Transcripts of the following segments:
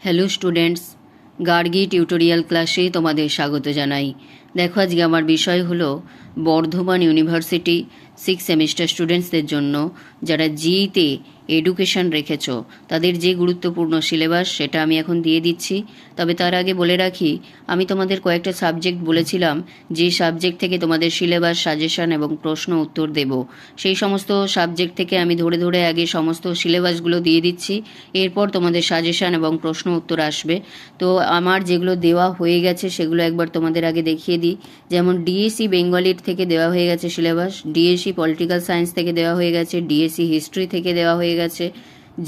Hello students Gargi tutorial ক্লাসে তোমাদের স্বাগত জানাই। দেখো আজকে আমার বিষয় হলো বর্ধমান ইউনিভার্সিটি সিক্স সেমিস্টার স্টুডেন্টসদের জন্য, যারা জিতে এডুকেশন রেখেছ, তাদের যে গুরুত্বপূর্ণ সিলেবাস সেটা আমি এখন দিয়ে দিচ্ছি। তবে তার আগে বলে রাখি, আমি তোমাদের কয়েকটা সাবজেক্ট বলেছিলাম, যে সাবজেক্ট থেকে তোমাদের সিলেবাস সাজেশন এবং প্রশ্ন উত্তর দেব। সেই সমস্ত সাবজেক্ট থেকে আমি ধরে ধরে আগে সমস্ত সিলেবাসগুলো দিয়ে দিচ্ছি। এরপর তোমাদের সাজেশন এবং প্রশ্ন উত্তর আসবে। তো আমার যেগুলো দেওয়া হয়ে গেছে, সেগুলো একবার তোমাদের আগে দেখিয়ে দিই। যেমন ডিএসসি বেঙ্গলির থেকে দেওয়া হয়ে গেছে সিলেবাস ডিএসসি পলিটিক্যাল সায়েন্স থেকে দেওয়া হয়ে গেছে ডিএসসি হিস্ট্রি থেকে দেওয়া হয়ে গেছে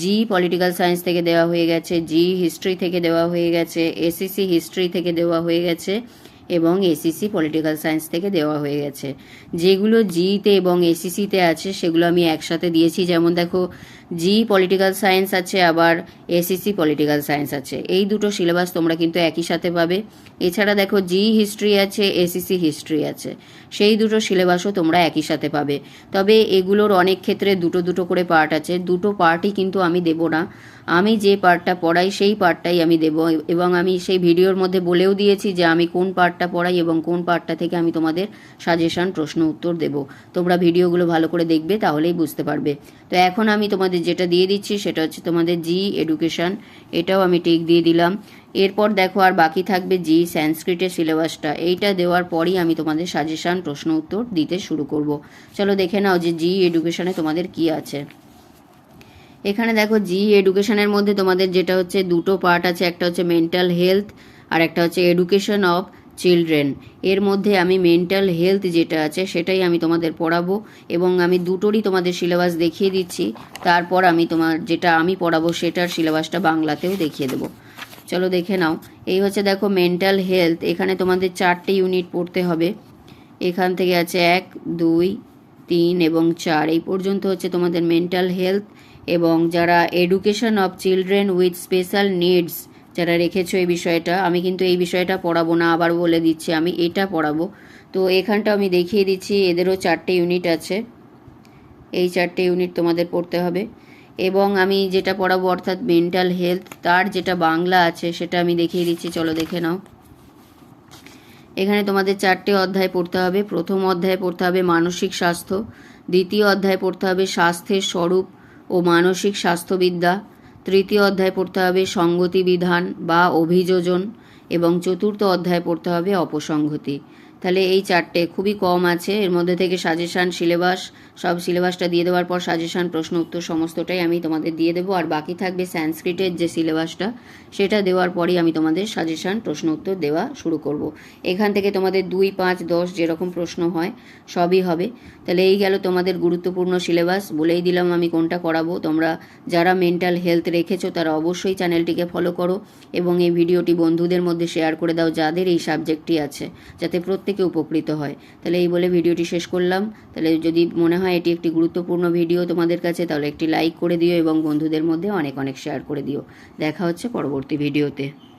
জি পলিটিক্যাল সায়েন্স থেকে দেওয়া হয়ে গেছে জি হিস্ট্রি থেকে দেওয়া হয়ে গেছে এসিসি হিস্ট্রি থেকে দেওয়া হয়ে গেছে। এবং এসিসি পলিটিক্যাল সায়েন্স থেকে দেওয়া হয়ে গেছে। যেগুলো জিতে এবং এসিসিতে আছে, সেগুলো আমি একসাথে দিয়েছি। যেমন দেখো জি পলিটিক্যাল সায়েন্স আছে, আবার এসিসি পলিটিক্যাল সায়েন্স আছে। এই দুটো সিলেবাস তোমরা কিন্তু একই সাথে পাবে। এছাড়া দেখো জি হিস্ট্রি আছে এসিসি হিস্ট্রি আছে। সেই দুটো সিলেবাসও তোমরা একই সাথে পাবে। তবে এগুলোর অনেক ক্ষেত্রে দুটো দুটো করে পার্ট আছে। দুটো পার্টই কিন্তু আমি দেব না। আমি যে পার্টটা পড়াই, সেই পার্টটাই আমি দেব। এবং আমি সেই ভিডিওর মধ্যে বলেও দিয়েছি যে আমি কোন পার্টটা পড়াই এবং কোন পার্টটা থেকে আমি তোমাদের সাজেশন প্রশ্ন, উত্তর দেব। তোমরা ভিডিওগুলো ভালো করে দেখবে, তাহলেই বুঝতে পারবে। তো এখন আমি তোমাদের যেটা দিয়ে দিচ্ছি, সেটা হচ্ছে তোমাদের জি এডুকেশন এটাও আমি টিক দিয়ে দিলাম। এরপর দেখো আর বাকি থাকবে জি সংস্কৃতের সিলেবাসটা এইটা দেওয়ার পরই আমি তোমাদের সাজেশান প্রশ্ন, উত্তর দিতে শুরু করব। চলো দেখে নাও যে জি এডুকেশানে তোমাদের কি আছে। এখানে দেখো জি এডুকেশনের মধ্যে তোমাদের যেটা হচ্ছে দুটো পার্ট আছে, একটা হচ্ছে মেন্টাল হেলথ আর একটা হচ্ছে এডুকেশন অফ চিলড্রেন এর মধ্যে আমি মেন্টাল হেলথ যেটা আছে, সেটাই আমি তোমাদের পড়াবো এবং আমি দুটোরই তোমাদের সিলেবাস দেখিয়ে দিচ্ছি। তারপর আমি তোমার যেটা আমি পড়াবো, সেটার সিলেবাসটা বাংলাতেও দেখিয়ে দেবো। চলো দেখে নাও। এই হচ্ছে দেখো মেন্টাল হেলথ এখানে তোমাদের চারটে ইউনিট পড়তে হবে। এখান থেকে আছে এক, দুই, তিন এবং চার। এই পর্যন্ত হচ্ছে তোমাদের মেন্টাল হেলথ এবং যারা education of children with special needs যারা রেখেছো এই বিষয়টা, আমি কিন্তু এই বিষয়টা পড়াবো না, আবার বলে দিচ্ছি, আমি এটা পড়াবো। তো এখানটা আমি দেখিয়ে দিচ্ছি, এদেরও চারটে ইউনিট আছে। এই চারটে ইউনিট তোমাদের পড়তে হবে। এবং আমি যেটা পড়াবো অর্থাৎ মেন্টাল হেলথ, তার যেটা বাংলা আছে সেটা আমি দেখিয়ে দিচ্ছি, চলো দেখে নাও। এখানে তোমাদের চারটে অধ্যায় পড়তে হবে। প্রথম অধ্যায়ে পড়তে হবে মানসিক স্বাস্থ্য, দ্বিতীয় অধ্যায় পড়তে হবে স্বাস্থ্যের স্বরূপ ও মানসিক স্বাস্থ্যবিদ্যা তৃতীয় অধ্যায় পড়তে হবে সঙ্গতি বিধান বা অভিযোজন এবং চতুর্থ অধ্যায় পড়তে হবে অপসংহতি তাহলে এই চারটে খুবই কম আছে। এর মধ্যে থেকে সাজেশান সিলেবাস সব সিলেবাসটা দিয়ে দেওয়ার পর সাজেশান প্রশ্ন, উত্তর সমস্তটাই আমি তোমাদের দিয়ে দেবো। আর বাকি থাকবে সংস্কৃতের যে সিলেবাসটা সেটা দেওয়ার পরই আমি তোমাদের সাজেশান প্রশ্ন, উত্তর দেওয়া শুরু করব। এখান থেকে তোমাদের দুই, পাঁচ, দশ যেরকম প্রশ্ন হয়, সবই হবে। তাহলে এই গেল তোমাদের গুরুত্বপূর্ণ সিলেবাস বলেই দিলাম আমি কোনটা করাবো। তোমরা যারা মেন্টাল হেলথ রেখেছো, তারা অবশ্যই চ্যানেলটিকে ফলো করো এবং এই ভিডিওটি বন্ধুদের মধ্যে শেয়ার করে দাও, যাদের এই সাবজেক্টটি আছে, যাতে প্রত্যেকে উপকৃত হয়। তাহলে এই বলে ভিডিওটি শেষ করলাম। তাহলে যদি মনে হয় এটি একটি গুরুত্বপূর্ণ ভিডিও তোমাদের কাছে, তাহলে একটি লাইক করে দিও এবং বন্ধুদের মধ্যে অনেক অনেক শেয়ার করে দিও। দেখা হচ্ছে পরবর্তী ভিডিওতে।